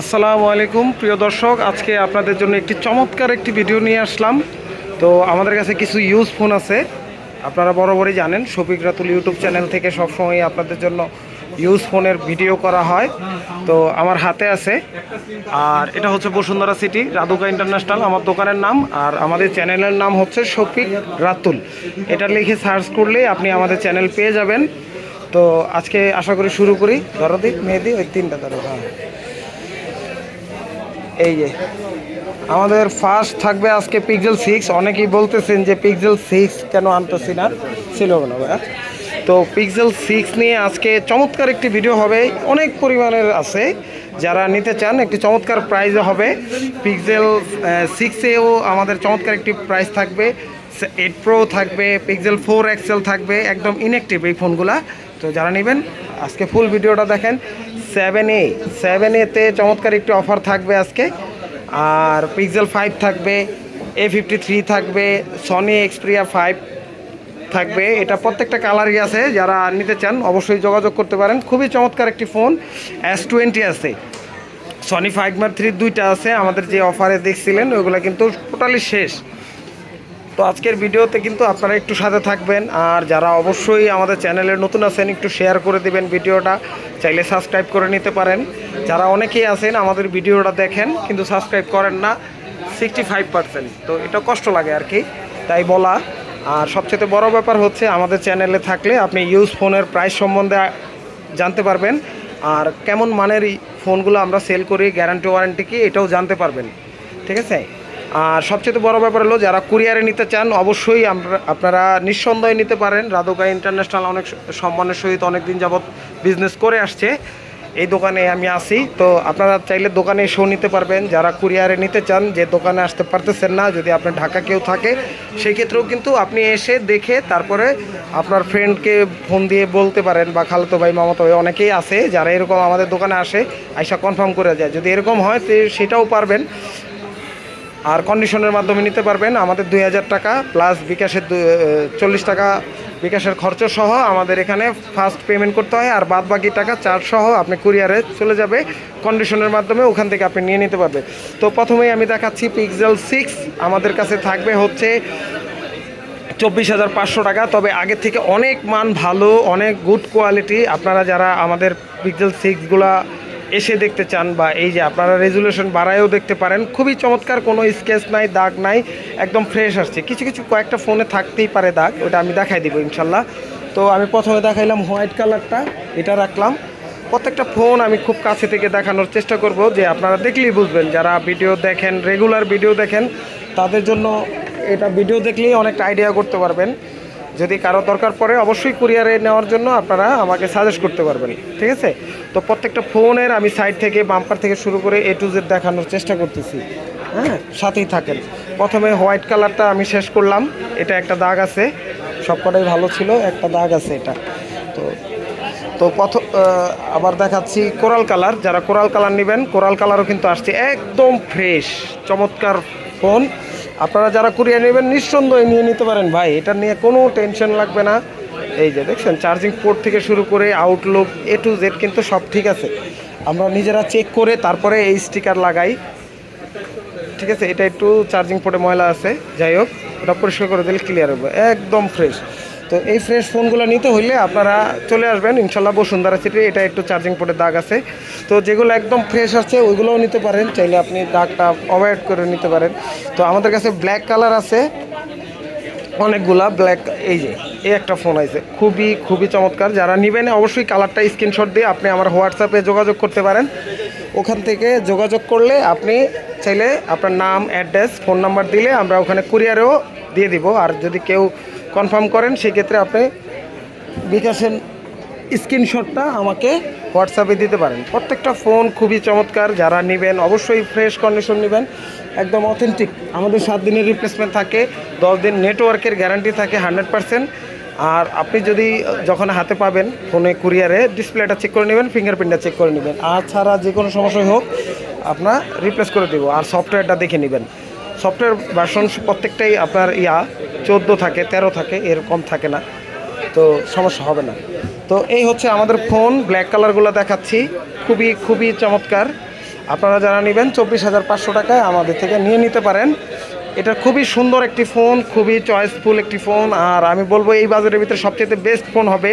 আসসালামু আলাইকুম, প্রিয় দর্শক। আজকে আপনাদের জন্য একটি চমৎকার একটি ভিডিও নিয়ে আসলাম। তো আমাদের কাছে কিছু ইউজ ফোন আছে। আপনারা বরাবরই জানেন, শফিক রাতুল ইউটিউব চ্যানেল থেকে সবসময় আপনাদের জন্য ইউজ ফোনের ভিডিও করা হয়। তো আমার হাতে আছে। আর এটা হচ্ছে বসুন্ধরা সিটি রাধুকা ইন্টারন্যাশনাল আমার দোকানের নাম। আর আমাদের চ্যানেলের নাম হচ্ছে শফিক রাতুল। এটা লিখে সার্চ করলে আপনি আমাদের চ্যানেল পেয়ে যাবেন। তো আজকে আশা করি শুরু করি। ধরো দিক মেহেদি, ওই তিনটা হ্যাঁ। এই যে, আমাদের ফার্স্ট থাকবে আজকে পিক্সেল সিক্স অনেকেই বলতেছেন যে পিক্সেল সিক্স কেন আনতেছি না, ছিল না ভাইয়া তো পিক্সেল সিক্স নিয়ে আজকে চমৎকার একটি ভিডিও হবে। অনেক পরিমাণের আছে। যারা নিতে চান, একটি চমৎকার প্রাইজে হবে। পিক্সেল সিক্সেও আমাদের চমৎকার একটি প্রাইস থাকবে। এইট প্রো থাকবে পিক্সেল ফোর এক্সেল থাকবে, একদম ইনঅ্যাক্টিভ এই ফোনগুলা তো যারা নেবেন, আজকে ফুল ভিডিওটা দেখেন। সেভেন এ সেভেন এতে চমৎকার একটি অফার থাকবে আজকে। আর পিক্সেল ফাইভ থাকবে এ ফিফটি থ্রি থাকবে সনি এক্সপ্রিয়া ফাইভ থাকবে। এটা প্রত্যেকটা কালারই আছে, যারা নিতে চান অবশ্যই যোগাযোগ করতে পারেন। খুবই চমৎকার একটি ফোন এস টোয়েন্টি আছে। সনি ফাইভ মার থ্রি দুইটা আছে, আমাদের যে অফারে দেখছিলেন, ওইগুলো কিন্তু টোটালি শেষ। তো আজকের ভিডিওতে কিন্তু আপনারা একটু সাথে থাকবেন। আর যারা অবশ্যই আমাদের চ্যানেলে নতুন আছেন, একটু শেয়ার করে দিবেন ভিডিওটা। চাইলে সাবস্ক্রাইব করে নিতে পারেন। যারা অনেকেই আছেন, আমাদের ভিডিওটা দেখেন, কিন্তু সাবস্ক্রাইব করেন না সিক্সটি ফাইভ পার্সেন্ট তো এটা কষ্ট লাগে আর কি, তাই বলা। আর সবচেয়ে বড় ব্যাপার হচ্ছে, আমাদের চ্যানেলে থাকলে আপনি ইউজ ফোনের প্রাইস সম্বন্ধে জানতে পারবেন। আর কেমন মানের ফোনগুলো আমরা সেল করি গ্যারান্টি ওয়ারেন্টি কি, এটাও জানতে পারবেন। ঠিক আছে? আর সবচেয়ে বড় ব্যাপার হলো, যারা কুরিয়ারে নিতে চান, অবশ্যই আমরা আপনারা নিঃসন্দেহে নিতে পারেন। রাধুকা ইন্টারন্যাশনাল অনেক সম্মানের সহিত অনেক দিন যাবৎ বিজনেস করে আসছে। এই দোকানে আমি আসি তো আপনারা চাইলে দোকানে এসেও নিতে পারবেন। যারা কুরিয়ারে নিতে চান, যে দোকানে আসতে পারতেছেন না, যদি আপনার ঢাকা কেউ থাকে, সেই ক্ষেত্রেও কিন্তু আপনি এসে দেখে তারপরে আপনার ফ্রেন্ডকে ফোন দিয়ে বলতে পারেন বা খালতো ভাই, মামাতো ভাই অনেকেই আছে। যারা এরকম আমাদের দোকানে আসে, আইসা কনফার্ম করে যায় যদি এরকম হয় সেটাও পারবেন। আর কন্ডিশনের মাধ্যমে নিতে পারবেন। আমাদের দুই হাজার টাকা প্লাস বিকাশের চল্লিশ টাকা বিকাশের খরচ সহ আমাদের এখানে ফার্স্ট পেমেন্ট করতে হয়। আর বাদ বাকি টাকা চার্জ সহ আপনি কুরিয়ারে চলে যাবে। কন্ডিশনের মাধ্যমে ওখান থেকে আপনি নিয়ে নিতে পারবেন। তো প্রথমেই আমি দেখাচ্ছি পিক্সেল সিক্স আমাদের কাছে থাকবে হচ্ছে চব্বিশ হাজার পাঁচশো টাকা। তবে আগের থেকে অনেক মান ভালো, অনেক গুড কোয়ালিটি আপনারা যারা আমাদের পিক্সেল সিক্সগুলা এসে দেখতে চান বা এই যে আপনারা রেজুলেশন বাড়ায়ও দেখতে পারেন। খুবই চমৎকার, কোনো স্কেচ নাই, দাগ নাই, একদম ফ্রেশ আসছে। কিছু কিছু কয়েকটা ফোনে থাকতেই পারে দাগ, ওটা আমি দেখাই দিব ইনশাল্লাহ। তো আমি প্রথমে দেখাইলাম হোয়াইট কালারটা এটা রাখলাম। প্রত্যেকটা ফোন আমি খুব কাছে থেকে দেখানোর চেষ্টা করব যে আপনারা দেখলেই বুঝবেন। যারা ভিডিও দেখেন রেগুলার ভিডিও দেখেন, তাদের জন্য এটা ভিডিও দেখলেই অনেকটা আইডিয়া করতে পারবেন। যদি কারও দরকার পড়ে অবশ্যই কুরিয়ারে নেওয়ার জন্য আপনারা আমাকে সাজেস্ট করতে পারবেন, ঠিক আছে? তো প্রত্যেকটা ফোনের আমি সাইড থেকে বাম্পার থেকে শুরু করে এ টু জেড দেখানোর চেষ্টা করতেছি হ্যাঁ? সাথেই থাকেন। প্রথমে হোয়াইট কালারটা আমি শেষ করলাম। এটা একটা দাগ আছে। সবকটাই ভালো ছিল, একটা দাগ আছে এটা। তো তো প্রথম আবার দেখাচ্ছি কোরাল কালার যারা কোরাল কালার নেবেন কোরাল কালারও কিন্তু আসছে। একদম ফ্রেশ চমৎকার ফোন আপনারা যারা কুরিয়ে নেবেন, নিঃসন্দেহে নিয়ে নিতে পারেন। ভাই, এটা নিয়ে কোনো টেনশন লাগবে না। এই যে দেখছেন চার্জিং পোর্ট থেকে শুরু করে আউটলুক এ টু জেড কিন্তু সব ঠিক আছে। আমরা নিজেরা চেক করে তারপরে এই স্টিকার লাগাই। ঠিক আছে, এটা একটু চার্জিং পোর্টে ময়লা আছে। যাই হোক, ওটা পরিষ্কার করে দিলে ক্লিয়ার হবে। একদম ফ্রেশ তো এই ফ্রেশ ফোনগুলো নিতে হইলে আপনারা চলে আসবেন। ইনশাল্লাহ বসুন্ধরা সিটি এটা একটু চার্জিং পোর্টে দাগ আছে। তো যেগুলো একদম ফ্রেশ আছে ওইগুলোও নিতে পারেন। চাইলে আপনি দাগটা অ্যাভয়েড করে নিতে পারেন। তো আমাদের কাছে ব্ল্যাক কালার আছে। অনেকগুলা ব্ল্যাক এই যে, এই একটা ফোন আছে। খুবই খুবই চমৎকার। যারা নেবেন, অবশ্যই কালারটা স্ক্রিনশট দিয়ে আপনি আমার হোয়াটসঅ্যাপে যোগাযোগ করতে পারেন। ওখান থেকে যোগাযোগ করলে আপনি চাইলে আপনার নাম অ্যাড্রেস ফোন নাম্বার দিলে আমরা ওখানে কুরিয়ারেও দিয়ে দিব। আর যদি কেউ কনফার্ম করেন, সেক্ষেত্রে আপনি বিকাশের স্ক্রিনশটটা আমাকে হোয়াটসঅ্যাপে দিতে পারেন। প্রত্যেকটা ফোন খুবই চমৎকার, যারা নেবেন অবশ্যই ফ্রেশ কন্ডিশন নেবেন, একদম অথেন্টিক আমাদের সাত দিনের রিপ্লেসমেন্ট থাকে, দশ দিন নেটওয়ার্কের গ্যারান্টি থাকে হান্ড্রেড পারসেন্ট আর আপনি যদি, যখন হাতে পাবেন, ফোনে কুরিয়ারে ডিসপ্লেটা চেক করে নেবেন ফিঙ্গারপ্রিন্টটা চেক করে নেবেন। আর ছাড়া যে কোনো সমস্যাই হোক, আপনার রিপ্লেস করে দেবো। আর সফটওয়্যারটা দেখে নেবেন। সফটওয়্যার ভার্সন প্রত্যেকটাই আপনার ইয়া চোদ্দ থাকে, তেরো থাকে, এরকম থাকে না। তো সমস্যা হবে না। তো এই হচ্ছে আমাদের ফোন ব্ল্যাক কালারগুলো দেখাচ্ছি। খুবই খুবই চমৎকার। আপনারা যারা নেবেন চব্বিশ হাজার পাঁচশো টাকায় আমাদের থেকে নিয়ে নিতে পারেন। এটা খুবই সুন্দর একটি ফোন, খুবই চয়েসফুল একটি ফোন। আর আমি বলব, এই বাজারের ভিতরে সবচেয়ে বেস্ট ফোন হবে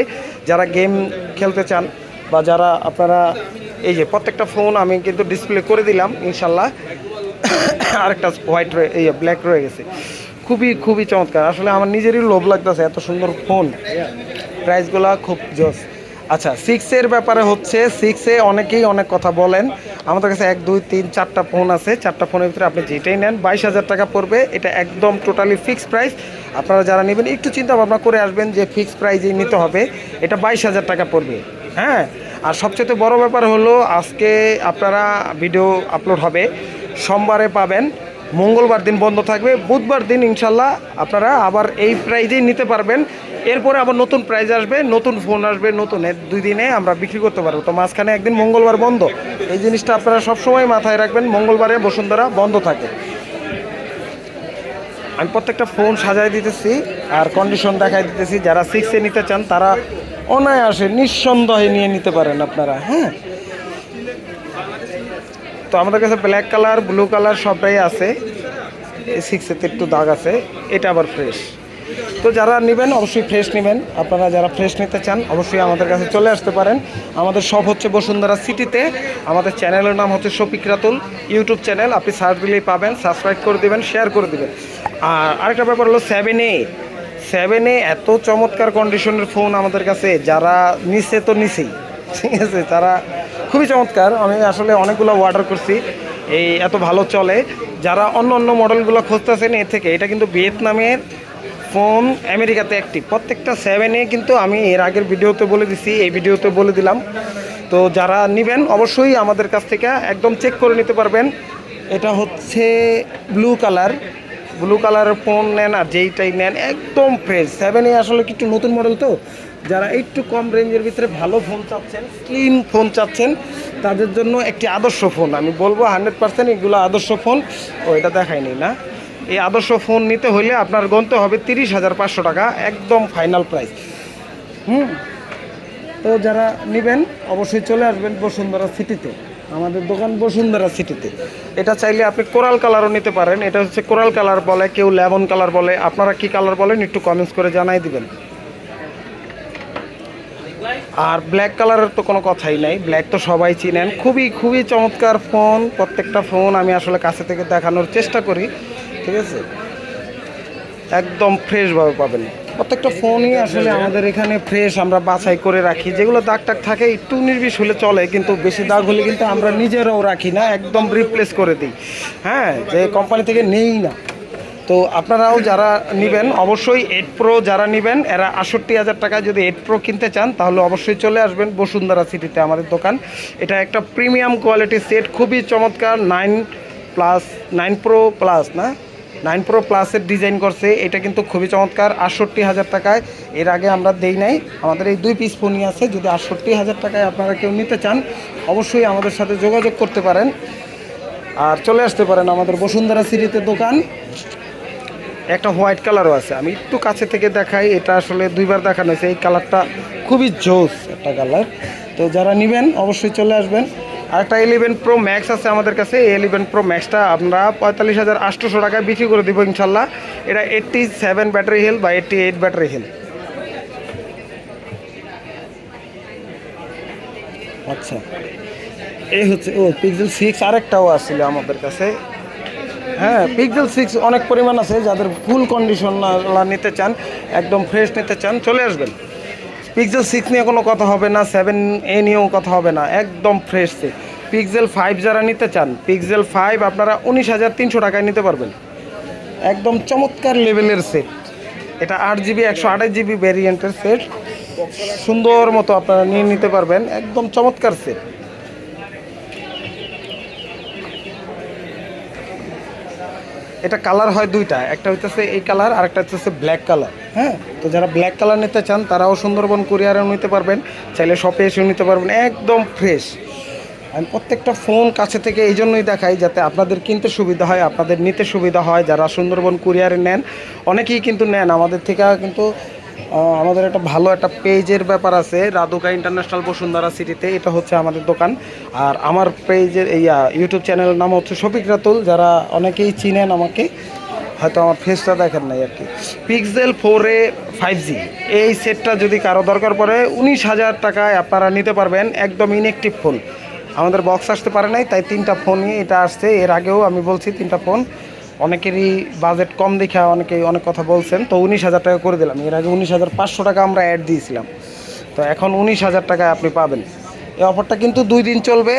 যারা গেম খেলতে চান বা যারা আপনারা, এই যে প্রত্যেকটা ফোন আমি কিন্তু ডিসপ্লে করে দিলাম, ইনশাল্লাহ। আরেকটা হোয়াইট রয়ে, এই ব্ল্যাক রয়ে গেছে। খুবই খুবই চমৎকার। আসলে আমার নিজেরই লোভ লাগতেছে এত সুন্দর ফোন। প্রাইসগুলো খুব জোস। আচ্ছা সিক্সের ব্যাপারে হচ্ছে সিক্সে অনেকেই অনেক কথা বলেন। আমাদের কাছে এক, দুই, তিন, চারটা ফোন আছে। চারটা ফোনের ভিতরে আপনি যেটাই নেন, বাইশ হাজার টাকা পড়বে। এটা একদম টোটালি ফিক্সড প্রাইস আপনারা যারা নেবেন, একটু চিন্তা ভাবনা করে আসবেন যে ফিক্সড প্রাইজেই নিতে হবে। এটা বাইশ হাজার টাকা পড়বে। হ্যাঁ? আর সবচেয়ে বড় ব্যাপার হলো, আজকে আপনারা ভিডিও আপলোড হবে। সোমবারে পাবেন। মঙ্গলবার দিন বন্ধ থাকবে। বুধবার দিন ইনশাল্লাহ আপনারা আবার এই প্রাইজেই নিতে পারবেন। এরপরে আবার নতুন প্রাইজ আসবে, নতুন ফোন আসবে, নতুন দুই দিনে আমরা বিক্রি করতে পারব। তো মাঝখানে একদিন মঙ্গলবার বন্ধ। এই জিনিসটা আপনারা সবসময় মাথায় রাখবেন, মঙ্গলবারে বসুন্ধরা বন্ধ থাকে। আমি প্রত্যেকটা ফোন সাজাই দিতেছি আর কন্ডিশন দেখাই দিতেছি। যারা সিক্সে নিতে চান, তারা অনায়াসে, নিঃসন্দেহে নিয়ে নিতে পারেন আপনারা হ্যাঁ? তো আমাদের কাছে ব্ল্যাক কালার ব্লু কালার সবটাই আছে। এই সিক্সেতে একটু দাগ আছে, এটা আবার ফ্রেশ তো যারা নেবেন, অবশ্যই ফ্রেশ নেবেন। আপনারা যারা ফ্রেশ নিতে চান, অবশ্যই আমাদের কাছে চলে আসতে পারেন। আমাদের সব হচ্ছে বসুন্ধরা সিটিতে আমাদের চ্যানেলের নাম হচ্ছে শফিক রাতুল। ইউটিউব চ্যানেল আপনি সার্চ দিলেই পাবেন সাবস্ক্রাইব করে দেবেন শেয়ার করে দেবেন। আর আরেকটা ব্যাপার হলো সেভেন এ সেভেনে এত চমৎকার কন্ডিশনের ফোন আমাদের কাছে। যারা নিচে তো নিচেই ঠিক আছে? তারা খুবই চমৎকার। আমি আসলে অনেকগুলো অর্ডার করছি। এই এত ভালো চলে। যারা অন্য অন্য মডেলগুলো খুঁজতেছেন, এর থেকে এটা কিন্তু ভিয়েতনামের ফোন আমেরিকাতে একটি প্রত্যেকটা সেভেনে কিন্তু আমি এর আগের ভিডিওতে বলে দিছি, এই ভিডিওতে বলে দিলাম। তো যারা নেবেন, অবশ্যই আমাদের কাছ থেকে একদম চেক করে নিতে পারবেন। এটা হচ্ছে ব্লু কালার ব্লু কালারের ফোন নেন আর যেইটাই নেন, একদম ফ্রেশ সেভেনে আসলে কিছু নতুন মডেল তো? যারা একটু কম রেঞ্জের ভিতরে ভালো ফোন চাচ্ছেন ক্লিন ফোন চাচ্ছেন, তাদের জন্য একটি আদর্শ ফোন। আমি বলব হান্ড্রেড পার্সেন্ট এগুলো আদর্শ ফোন। ও, এটা দেখায়নি না। এই আদর্শ ফোন নিতে হলে আপনার গন্তে হবে তিরিশ হাজার পাঁচশো টাকা, একদম ফাইনাল প্রাইস হুম? তো যারা নেবেন, অবশ্যই চলে আসবেন বসুন্ধরা সিটিতে। আমাদের দোকান বসুন্ধরা সিটিতে। এটা চাইলে আপনি কোরাল কালারও নিতে পারেন। এটা হচ্ছে কোরাল কালার বলে, কেউ লেমন কালার বলে। আপনারা কি কালার বলেন, একটু কমেন্টস করে জানাই দিবেন। আর ব্ল্যাক কালারের তো কোনো কথাই নাই। ব্ল্যাক তো সবাই চিনেন। খুবই খুবই চমৎকার ফোন প্রত্যেকটা ফোন আমি আসলে কাছে থেকে দেখানোর চেষ্টা করি, ঠিক আছে? একদম ফ্রেশভাবে পাবেন। প্রত্যেকটা ফোনই আসলে আমাদের এখানে ফ্রেশ আমরা বাছাই করে রাখি। যেগুলো দাগ টাগ থাকে, একটু নির্বিষ হলে চলে, কিন্তু বেশি দাগ হলে কিন্তু আমরা নিজেরাও রাখি না, একদম রিপ্লেস করে দিই। হ্যাঁ যে কোম্পানি থেকে নেই না। তো আপনারাও যারা নেবেন, অবশ্যই এইট প্রো যারা নেবেন, এরা আষট্টি হাজার টাকায় যদি এইট প্রো কিনতে চান, তাহলে অবশ্যই চলে আসবেন বসুন্ধরা সিটিতে আমাদের দোকান। এটা একটা প্রিমিয়াম কোয়ালিটির সেট খুবই চমৎকার nine plus nine pro plus না? নাইন প্রো প্লাসের ডিজাইন করছে, এটা কিন্তু খুবই চমৎকার, আটষট্টি হাজার টাকায়। এর আগে আমরা দেই নাই, আমাদের এই দুই পিস ফোনই আছে, যদি আটষট্টি হাজার টাকায় আপনারা কেউ নিতে চান, অবশ্যই আমাদের সাথে যোগাযোগ করতে পারেন। আর চলে আসতে পারেন আমাদের বসুন্ধরা সিটিতে দোকান। একটা হোয়াইট কালারও আছে। আমি একটু কাছে থেকে দেখাই, এটা আসলে দুইবার দেখানো হয়েছে। এই কালারটা খুবই জোস একটা কালার। তো যারা নেবেন, অবশ্যই চলে আসবেন। আর একটা ইলেভেন প্রো ম্যাক্স আছে আমাদের কাছে। এই ইলেভেন প্রো ম্যাক্সটা আমরা পঁয়তাল্লিশ হাজার আটশোশো টাকায় বিক্রি করে দেবো ইনশাল্লাহ। এটা এইটটি সেভেন ব্যাটারি হেল বা এইটটি এইট ব্যাটারি হেল আচ্ছা। এই হচ্ছে, ও পিক্সেল সিক্স আরেকটাও আসছিল আমাদের কাছে। হ্যাঁ পিক্সেল সিক্স অনেক পরিমাণ আছে, যাদের ফুল কন্ডিশন নিতে চান, একদম ফ্রেশ নিতে চান, চলে আসবেন। পিক্সেল সিক্স নিয়ে কোনো কথা হবে না সেভেন এ নিয়েও কথা হবে না, একদম ফ্রেশ সেট পিক্সেল ফাইভ যারা নিতে চান পিক্সেল ফাইভ আপনারা উনিশ হাজার তিনশো টাকায় নিতে পারবেন। একদম চমৎকার লেভেলের সেট এটা আট জিবি একশো আঠাশ জিবি ভ্যারিয়েন্টের সেট সুন্দর মতো আপনারা নিয়ে নিতে পারবেন, একদম চমৎকার সেট এটা কালার হয় দুইটা। একটা হইতেছে এই কালার আর একটা হচ্ছে ব্ল্যাক কালার। হ্যাঁ? তো যারা ব্ল্যাক কালার নিতে চান, তারাও সুন্দরবন কুরিয়ারেও নিতে পারবেন। চাইলে শপে এসেও নিতে পারবেন, একদম ফ্রেশ আমি প্রত্যেকটা ফোন কাছে থেকে এই জন্যই দেখাই, যাতে আপনাদের কিনতে সুবিধা হয়, আপনাদের নিতে সুবিধা হয়। যারা সুন্দরবন কুরিয়ারে নেন, অনেকেই কিন্তু নেন। আমাদের থেকে কিন্তু আমাদের একটা ভালো একটা পেজের ব্যাপার আছে, রাধুকা ইন্টারন্যাশনাল বসুন্ধরা সিটিতে, এটা হচ্ছে আমাদের দোকান। আর আমার পেজের এই ইউটিউব চ্যানেলের নাম হচ্ছে শফিক রাতুল, যারা অনেকেই চিনেন আমাকে, হয়তো আমার ফেসটা দেখেন নাই আর কি। Pixel four A five G এই সেটটা যদি কারও দরকার পড়ে, উনিশ হাজার টাকায় আপনারা নিতে পারবেন, একদম ইনএক্টিভ ফোন আমাদের বক্স আসতে পারে নাই, তাই তিনটা ফোনই এটা আসছে, এর আগেও আমি বলছি তিনটা ফোন অনেকেরই বাজেট কম দেখে অনেকেই অনেক কথা বলছেন। তো উনিশ হাজার টাকা করে দিলাম। এর আগে উনিশ হাজার পাঁচশো টাকা আমরা অ্যাড দিয়েছিলাম। তো এখন উনিশ হাজার টাকায় আপনি পাবেন। এই অফারটা কিন্তু দুই দিন চলবে।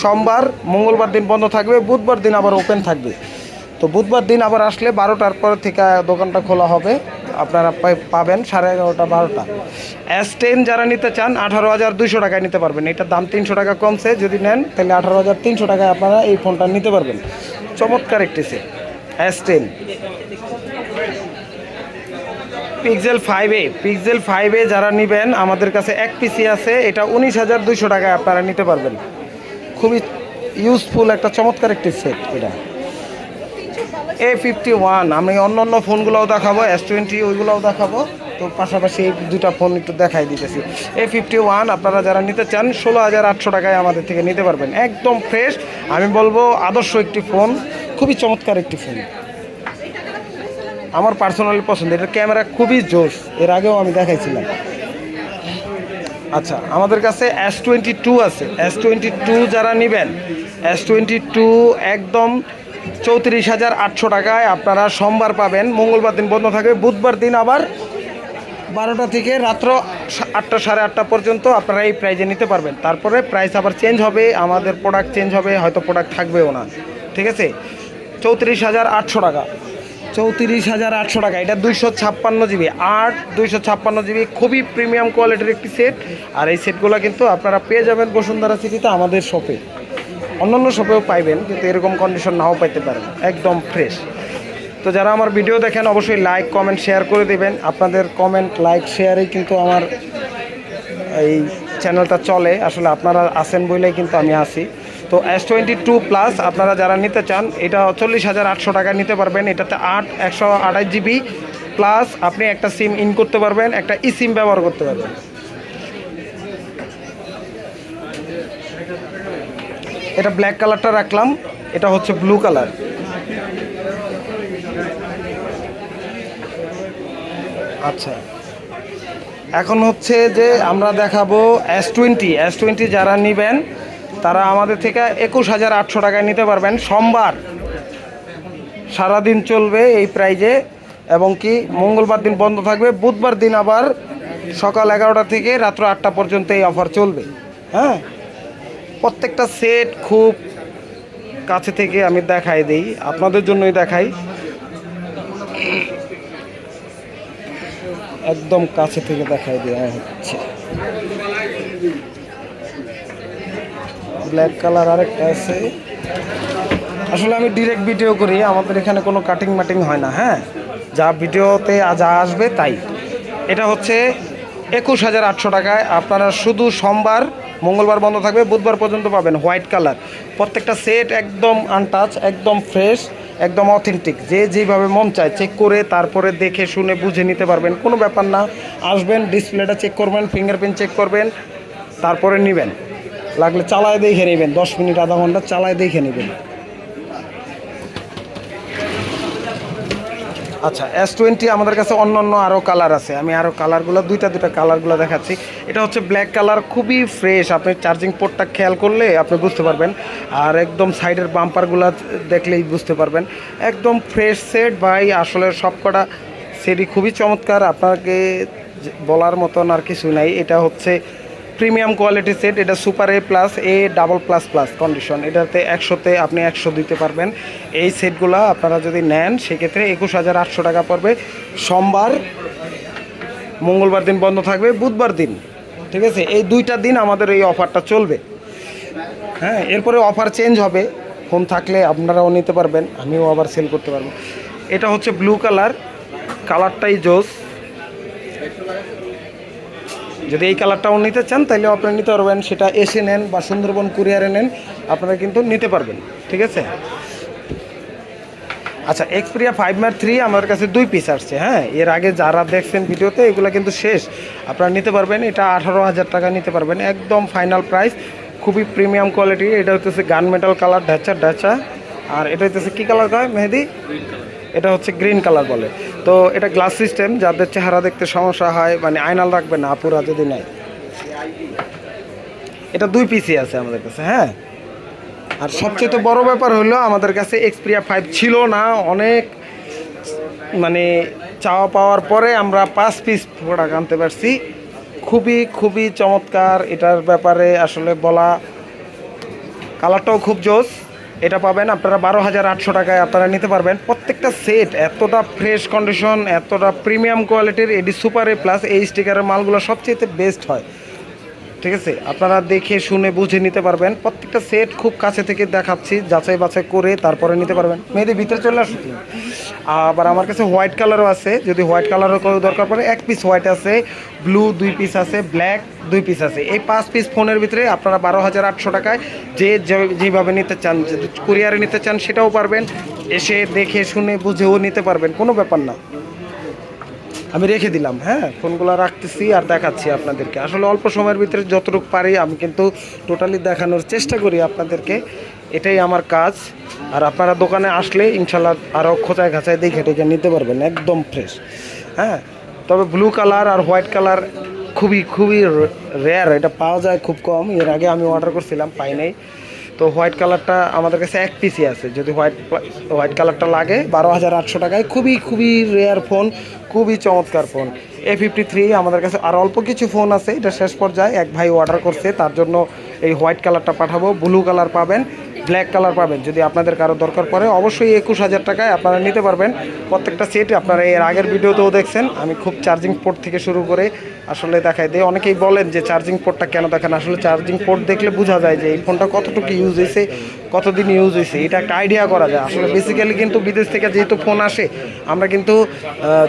সোমবার, মঙ্গলবার দিন বন্ধ থাকবে। বুধবার দিন আবার ওপেন থাকবে। তো বুধবার দিন আবার আসলে বারোটার পর থেকে দোকানটা খোলা হবে। আপনারা পাবেন সাড়ে এগারোটা, বারোটা। এস টেন যারা নিতে চান, আঠারো হাজার দুশো টাকায় নিতে পারবেন। এটার দাম তিনশো টাকা কমছে। যদি নেন, তাহলে আঠারো হাজার তিনশো টাকায় আপনারা এই ফোনটা নিতে পারবেন। চমৎকার একটি সেট এস টেন পিক্সেল ফাইভে পিক্সেল ফাইভে যারা নেবেন, আমাদের কাছে এক পিসি আছে, এটা উনিশ হাজার দুশো টাকায় আপনারা নিতে পারবেন। খুবই ইউজফুল একটা চমৎকার একটি সেট এটা। এ ফিফটি ওয়ান আমি অন্য অন্য ফোনগুলোও দেখাবো এস টোয়েন্টি ওইগুলোও দেখাবো। তো পাশাপাশি এই দুটা ফোন একটু দেখাই দিতেছি। এ ফিফটি ওয়ান আপনারা যারা নিতে চান, ষোলো হাজার আটশো টাকায় আমাদের থেকে নিতে পারবেন। একদম ফ্রেশ আমি বলব আদর্শ একটি ফোন। খুবই চমৎকার একটি ফোন। আমার পার্সোনালি পছন্দ এটার ক্যামেরা খুবই জোশ, এর আগেও আমি দেখাইছিলাম। আচ্ছা আমাদের কাছে এস টোয়েন্টি টু আছে। এস টোয়েন্টি টু যারা নেবেন এস টোয়েন্টি টু একদম চৌত্রিশ হাজার আটশো টাকায় আপনারা সোমবার পাবেন, মঙ্গলবার দিন বন্ধ থাকবে, বুধবার দিন আবার বারোটা থেকে রাত্র আটটা সাড়ে আটটা পর্যন্ত আপনারা এই প্রাইজে নিতে পারবেন। তারপরে প্রাইস আবার চেঞ্জ হবে, আমাদের প্রোডাক্ট চেঞ্জ হবে, হয়তো প্রোডাক্ট থাকবেও না। ঠিক আছে? চৌত্রিশ হাজার আটশো টাকা। চৌত্রিশ হাজার আটশো টাকা, এটা দুইশো ছাপ্পান্ন জিবি। আট দুইশো ছাপ্পান্ন জিবি খুবই প্রিমিয়াম কোয়ালিটির একটি সেট আর এই সেটগুলো কিন্তু আপনারা পেয়ে যাবেন বসুন্ধরা সিটিতে আমাদের শপে অন্যান্য শপেও পাইবেন, কিন্তু এরকম কন্ডিশন নাও পাইতে পারেন। একদম ফ্রেশ তো যারা আমার ভিডিও দেখেন, অবশ্যই লাইক কমেন্ট শেয়ার করে দেবেন। আপনাদের কমেন্ট লাইক শেয়ারেই কিন্তু আমার এই চ্যানেলটা চলে। আসলে আপনারা আছেন বলেই কিন্তু আমি আসি তো এস টোয়েন্টি টু প্লাস আপনারা যারা নিতে চান, এটা চল্লিশ হাজার আটশো টাকা নিতে পারবেন। এটাতে আট, একশো আঠাশ জিবি প্লাস আপনি একটা সিম ইন করতে পারবেন, একটা ই সিম ব্যবহার করতে পারবেন। এটা ব্ল্যাক কালারটা রাখলাম, এটা হচ্ছে ব্লু কালার আচ্ছা। এখন হচ্ছে যে আমরা দেখাবো এস টোয়েন্টি এস টোয়েন্টি যারা নেবেন তারা আমাদের থেকে একুশ হাজার আটশো টাকায় নিতে পারবেন। সোমবার সারাদিন চলবে এই প্রাইজে এবং কি মঙ্গলবার দিন বন্ধ থাকবে। বুধবার দিন আবার সকাল এগারোটা থেকে রাত্র আটটা পর্যন্ত এই অফার চলবে। হ্যাঁ? প্রত্যেকটা সেট খুব কাছে থেকে আমি দেখাই দিই, আপনাদের জন্যই দেখাই। একদম কাছে থেকে দেখাই দেওয়া হচ্ছে। ব্ল্যাক কালার আরেকটা আছে। আসলে আমি ডিরেক্ট ভিডিও করি, আমাদের এখানে কোনো কাটিং মাটিং হয় না হ্যাঁ? যা ভিডিওতে যা আসবে তাই। এটা হচ্ছে একুশ হাজার আটশো টাকায় আপনারা শুধু সোমবার, মঙ্গলবার বন্ধ থাকবে, বুধবার পর্যন্ত পাবেন হোয়াইট কালার প্রত্যেকটা সেট একদম আনটাচ একদম ফ্রেশ একদম অথেন্টিক যে যেভাবে মন চায় চেক করে, তারপরে দেখে, শুনে, বুঝে নিতে পারবেন। কোনো ব্যাপার না, আসবেন ডিসপ্লেটা চেক করবেন ফিঙ্গারপ্রিন্ট চেক করবেন, তারপরে নেবেন। লাগলে চালায় দেখে নেবেন, দশ মিনিট, আধা ঘণ্টা চালায় দেখে নেবেন। আচ্ছা এস টোয়েন্টি আমাদের কাছে অন্য অন্য আরও কালার আছে। আমি আরও কালারগুলো দুইটা দুইটা কালারগুলো দেখাচ্ছি। এটা হচ্ছে ব্ল্যাক কালার খুবই ফ্রেশ আপনি চার্জিং পোর্টটা খেয়াল করলে আপনি বুঝতে পারবেন। আর একদম সাইডের বাম্পারগুলো দেখলেই বুঝতে পারবেন। একদম ফ্রেশ সেট ভাই, আসলে সব কটা সেটই খুবই চমৎকার। আপনাকে বলার মতন আর কিছু নাই। এটা হচ্ছে প্রিমিয়াম কোয়ালিটি সেট, এটা super A plus A double plus plus condition এটাতে একশোতে আপনি একশো দিতে পারবেন। এই সেটগুলো আপনারা যদি নেন, সেক্ষেত্রে একুশ হাজার আটশো টাকা পড়বে। সোমবার, মঙ্গলবার দিন বন্ধ থাকবে, বুধবার দিন। ঠিক আছে? এই দুইটা দিন আমাদের এই অফারটা চলবে। হ্যাঁ এরপরে অফার চেঞ্জ হবে। ফোন থাকলে আপনারাও নিতে পারবেন, আমিও আবার সেল করতে পারব। এটা হচ্ছে ব্লু কালার কালারটাই জোস। যদি এই কালারটাও নিতে চান, তাহলে আপনারা নিতে পারবেন। সেটা এসে নেন বা সুন্দরবন কুরিয়ারে নেন, আপনারা কিন্তু নিতে পারবেন। ঠিক আছে? আচ্ছা এক্সপিরিয়া ফাইভ মার থ্রি আমার কাছে দুই পিস আসছে হ্যাঁ? এর আগে যারা দেখছেন ভিডিওতে, এগুলো কিন্তু শেষ। আপনারা নিতে পারবেন, এটা আঠারো হাজার টাকা নিতে পারবেন। একদম ফাইনাল প্রাইস খুবই প্রিমিয়াম কোয়ালিটি এটা হচ্ছে গান মেটাল কালার ঢাচা ঢাচা। আর এটা হচ্ছে কী কালার কয়? মেহেদি? এটা হচ্ছে গ্রিন কালার বলে। তো এটা গ্লাস সিস্টেম, যাদের চেহারা দেখতে সমস্যা হয় মানে আয়নাল রাখবে না, আপুরা যদি নেয়। এটা দুই পিসি আছে আমাদের কাছে হ্যাঁ? আর সবচেয়ে তো বড় ব্যাপার হলো, আমাদের কাছে এক্সপিরিয়া ফাইভ ছিল না, অনেক মানে চাওয়া পাওয়ার পরে আমরা পাঁচ পিস প্রোডাক্ট আনতে পারছি। খুবই খুবই চমৎকার, এটার ব্যাপারে আসলে বলা কালারটাও খুব জোস। এটা পাবেন আপনারা বারো হাজার আটশো টাকায় আপনারা নিতে পারবেন। প্রত্যেকটা সেট এতটা ফ্রেশ কন্ডিশন এতটা প্রিমিয়াম কোয়ালিটির এডি সুপার এ প্লাস এই স্টিকারের মালগুলো সবচেয়ে বেস্ট হয়। ঠিক আছে? আপনারা দেখে শুনে বুঝে নিতে পারবেন। প্রত্যেকটা সেট খুব কাছে থেকে দেখাচ্ছি, যাচাই বাছাই করে তারপরে নিতে পারবেন। মেয়েদের ভিতরে চলে আসুন। আবার আমার কাছে হোয়াইট কালারও আছে। যদি হোয়াইট কালারও কেউ দরকার পড়ে, এক পিস হোয়াইট আছে ব্লু দুই পিস আছে ব্ল্যাক দুই পিস আছে। এই পাঁচ পিস ফোনের ভিতরে আপনারা বারো হাজার আটশো টাকায় যে যেভাবে নিতে চান কুরিয়ারে নিতে চান, সেটাও পারবেন। এসে দেখে শুনে বুঝেও নিতে পারবেন। কোনো ব্যাপার না। আমি রেখে দিলাম হ্যাঁ? ফোনগুলো রাখতেছি আর দেখাচ্ছি আপনাদেরকে। আসলে অল্প সময়ের ভিতরে যতটুকু পারি, আমি কিন্তু টোটালি দেখানোর চেষ্টা করি আপনাদেরকে। এটাই আমার কাজ। আর আপনারা দোকানে আসলে ইনশাল্লাহ আরও খোঁচায় খাঁচায় দেখে টেকে নিতে পারবেন, একদম ফ্রেশ হ্যাঁ? তবে ব্লু কালার আর হোয়াইট কালার খুবই খুবই রেয়ার এটা পাওয়া যায় খুব কম। এর আগে আমি অর্ডার করছিলাম, পাই নাই। তো হোয়াইট কালারটা আমাদের কাছে এক পিসি আছে। যদি হোয়াইট হোয়াইট কালারটা লাগে, বারো হাজার আটশো টাকায় খুবই খুবই রেয়ার ফোন খুবই চমৎকার ফোন এ ফিফটি থ্রি আমাদের কাছে আর অল্প কিছু ফোন আছে, এটা শেষ পর্যায়ে এক ভাই অর্ডার করছে, তার জন্য এই হোয়াইট কালারটা পাঠাবো ব্লু কালার পাবেন। ব্ল্যাক কালার পাবেন। যদি আপনাদের কারও দরকার পড়ে, অবশ্যই একুশ হাজার টাকায় আপনারা নিতে পারবেন। প্রত্যেকটা সেট আপনারা এর আগের ভিডিওতেও দেখছেন। আমি খুব চার্জিং পোর্ট থেকে শুরু করে আসলে দেখাই দিই। অনেকেই বলেন যে চার্জিং পোর্টটা কেন দেখেন? আসলে চার্জিং পোর্ট দেখলে বোঝা যায় যে এই ফোনটা কতটুকু ইউজ হয়েছে কতদিন ইউজ হয়েছে এটা একটা আইডিয়া করা যায়। আসলে বেসিক্যালি কিন্তু বিদেশ থেকে যেহেতু ফোন আসে, আমরা কিন্তু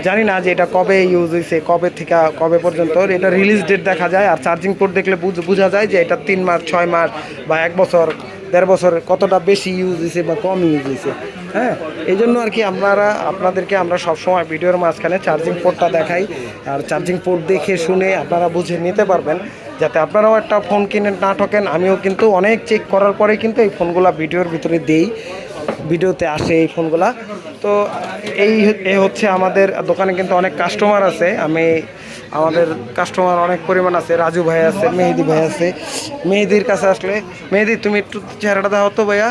জানি না যে এটা কবে ইউজ হয়েছে কবে থেকে, কবে পর্যন্ত। এটা রিলিজ ডেট দেখা যায়। আর চার্জিং পোর্ট দেখলে বুঝ- যায় যে এটা তিন মাস, ছয় মাস বা এক বছর দেড় বছর কতটা বেশি ইউজ হয়েছে বা কম ইউজ হয়েছে হ্যাঁ? এই জন্য আর কি আপনারা, আপনাদেরকে আমরা সবসময় ভিডিওর মাঝখানে চার্জিং পোর্টটা দেখাই, আর চার্জিং পোর্ট দেখে শুনে আপনারা বুঝে নিতে পারবেন, যাতে আপনারাও একটা ফোন কিনে না ঠকেন। আমিও কিন্তু অনেক চেক করার পরে কিন্তু এই ফোনগুলো ভিডিওর ভিতরে দেই, ভিডিওতে আসে এই ফোনগুলা তো এই এ হচ্ছে আমাদের দোকানে কিন্তু অনেক কাস্টমার আছে। আমি, আমাদের কাস্টমার অনেক পরিমাণ আছে। রাজু ভাই আছে, মেহেদি ভাই আছে। মেহেদির কাছে আসলে, মেহেদি, তুমি একটু চেহারাটা দাও তো ভাইয়া।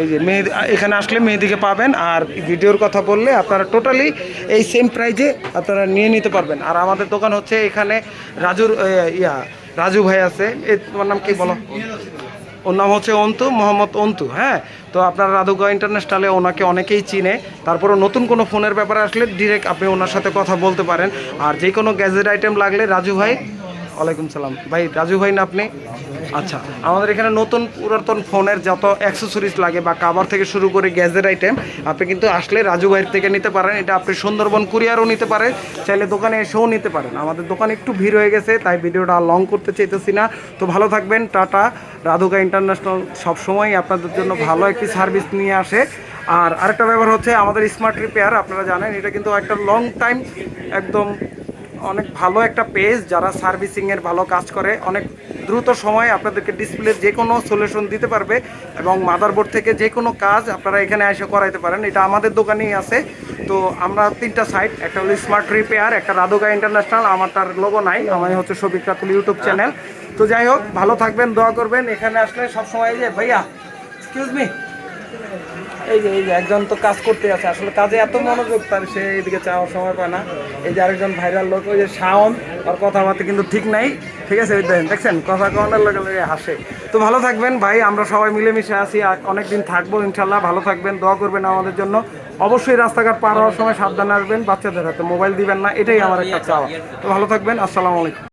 এই যে মেহেদি এখানে আসলে মেহেদিকে পাবেন। আর ভিডিওর কথা বললে আপনারা টোটালি এই সেম প্রাইজে আপনারা নিয়ে নিতে পারবেন। আর আমাদের দোকান হচ্ছে এখানে রাজুর ইয়া, রাজু ভাই আছে। এ, তোমার নাম কি বলো? ওর নাম হচ্ছে অন্তু, মোহাম্মদ অন্তু হ্যাঁ? তো আপনার রাধুগা ইন্টারন্যাশনালে ওনাকে অনেকেই চিনে। তারপরে নতুন কোনো ফোনের ব্যাপারে আসলে ডিরেক্ট আপনি ওনার সাথে কথা বলতে পারেন। আর যে কোনো গ্যাজেট আইটেম লাগলে রাজু ভাই ওয়ালাইকুম সালাম। ভাই, রাজু ভাই না আপনি? আচ্ছা আমাদের এখানে নতুন পুরাতন ফোনের যত অ্যাক্সেসরিজ লাগে বা কাভার থেকে শুরু করে গ্যাজেট আইটেম আপনি কিন্তু আসলে রাজু ভাইয়ের থেকে নিতে পারেন। এটা আপনি সুন্দরবন কুরিয়ারও নিতে পারেন, চাইলে দোকানে এসেও নিতে পারেন। আমাদের দোকানে একটু ভিড় হয়ে গেছে, তাই ভিডিওটা লং করতে চাইতেছি না। তো ভালো থাকবেন, টাটা। রাধুকা ইন্টারন্যাশনাল সবসময় আপনাদের জন্য ভালো একটি সার্ভিস নিয়ে আসে। আর আরেকটা ব্যাপার হচ্ছে, আমাদের স্মার্ট রিপেয়ার আপনারা জানেন, এটা কিন্তু একটা লং টাইম একদম অনেক ভালো একটা পেজ যারা সার্ভিসিংয়ের ভালো কাজ করে, অনেক দ্রুত সময়ে আপনাদেরকে ডিসপ্লের যে কোনো সলিউশন দিতে পারবে এবং মাদারবোর্ড থেকে যে কোনো কাজ আপনারা এখানে এসে করাইতে পারেন। এটা আমাদের দোকানেই আছে। তো আমরা তিনটা সাইট একটা হলো স্মার্ট রিপেয়ার একটা রাধুকা ইন্টারন্যাশনাল আমার তার লোগো নাই আমার হচ্ছে শফিক রাতুল ইউটিউব চ্যানেল তো যাই হোক, ভালো থাকবেন, দোয়া করবেন। এখানে আসলে সবসময় যে, ভাইয়া এক্সকিউজ মি এই যে এই যে, একজন তো কাজ করতে আছে। আসলে কাজে এত মনোযোগ, তার সে এদিকে চাওয়ার সময় পায় না। এই যে আরেকজন ভাইরাল লোক, ওই যে শাওন আর কথাবার্তা কিন্তু ঠিক নাই। ঠিক আছে দেখেন, দেখছেন? কথা কমানোর লগে হাসে। তো ভালো থাকবেন ভাই, আমরা সবাই মিলেমিশে আছি, আর অনেকদিন থাকব, ইনশাল্লাহ। ভালো থাকবেন, দোয়া করবেন আমাদের জন্য। অবশ্যই রাস্তাঘাট পার হওয়ার সময় সাবধানে আসবেন, বাচ্চাদের হাতে মোবাইল দিবেন না, এটাই আমার একটা চাওয়া। তো ভালো থাকবেন, আসসালামু আলাইকুম।